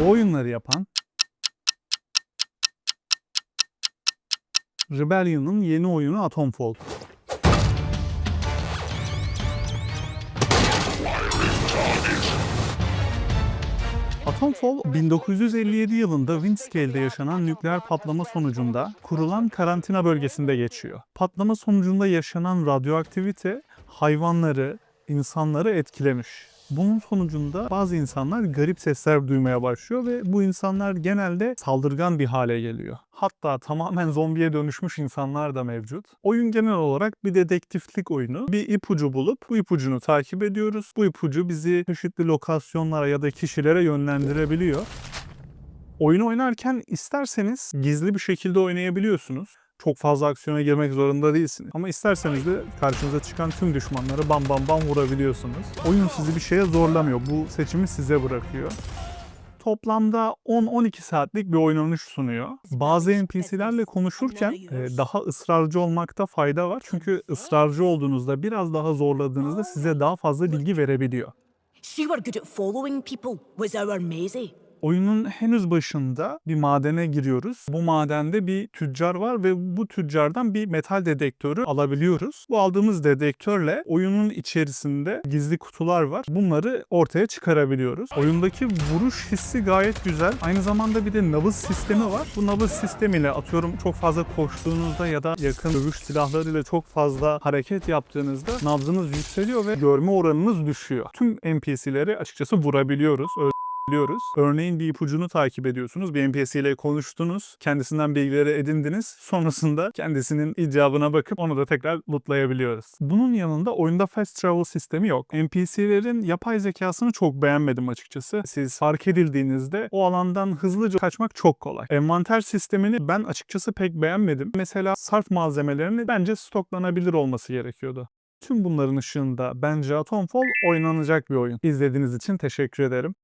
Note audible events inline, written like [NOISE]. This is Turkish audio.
Bu oyunları yapan Rebellion'ın yeni oyunu Atomfall. Atomfall 1957 yılında Windscale'de yaşanan nükleer patlama sonucunda kurulan karantina bölgesinde geçiyor. Patlama sonucunda yaşanan radyoaktivite hayvanları, insanları etkilemiş. Bunun sonucunda bazı insanlar garip sesler duymaya başlıyor ve bu insanlar genelde saldırgan bir hale geliyor. Hatta tamamen zombiye dönüşmüş insanlar da mevcut. Oyun genel olarak bir dedektiflik oyunu. Bir ipucu bulup bu ipucunu takip ediyoruz. Bu ipucu bizi çeşitli lokasyonlara ya da kişilere yönlendirebiliyor. Oyunu oynarken isterseniz gizli bir şekilde oynayabiliyorsunuz. Çok fazla aksiyona girmek zorunda değilsiniz. Ama isterseniz de karşınıza çıkan tüm düşmanları bam bam bam vurabiliyorsunuz. Oyun sizi bir şeye zorlamıyor. Bu seçimi size bırakıyor. Toplamda 10-12 saatlik bir oynanış sunuyor. Bazı NPC'lerle konuşurken e, daha ısrarcı olmakta fayda var. Çünkü ısrarcı olduğunuzda, biraz daha zorladığınızda size daha fazla bilgi verebiliyor. She were good at following people, was our Maisie. Oyunun henüz başında bir madene giriyoruz. Bu madende bir tüccar var ve bu tüccardan bir metal dedektörü alabiliyoruz. Bu aldığımız dedektörle oyunun içerisinde gizli kutular var. Bunları ortaya çıkarabiliyoruz. Oyundaki vuruş hissi gayet güzel. Aynı zamanda bir de nabız sistemi var. Bu nabız sistemiyle atıyorum çok fazla koştuğunuzda ya da yakın dövüş silahlarıyla çok fazla hareket yaptığınızda nabzınız yükseliyor ve görme oranınız düşüyor. Tüm NPC'leri açıkçası vurabiliyoruz. Öyle biliyoruz. Örneğin bir ipucunu takip ediyorsunuz. Bir NPC ile konuştunuz. Kendisinden bilgileri edindiniz. [LAUGHS] Sonrasında kendisinin icabına bakıp onu da tekrar lootlayabiliyoruz. Bunun yanında oyunda fast travel sistemi yok. NPC'lerin yapay zekasını çok beğenmedim açıkçası. Siz fark edildiğinizde o alandan hızlıca kaçmak çok kolay. Envanter sistemini ben açıkçası pek beğenmedim. Mesela sarf malzemelerini bence stoklanabilir olması gerekiyordu. Tüm bunların ışığında bence Atomfall oynanacak bir oyun. İzlediğiniz için teşekkür ederim.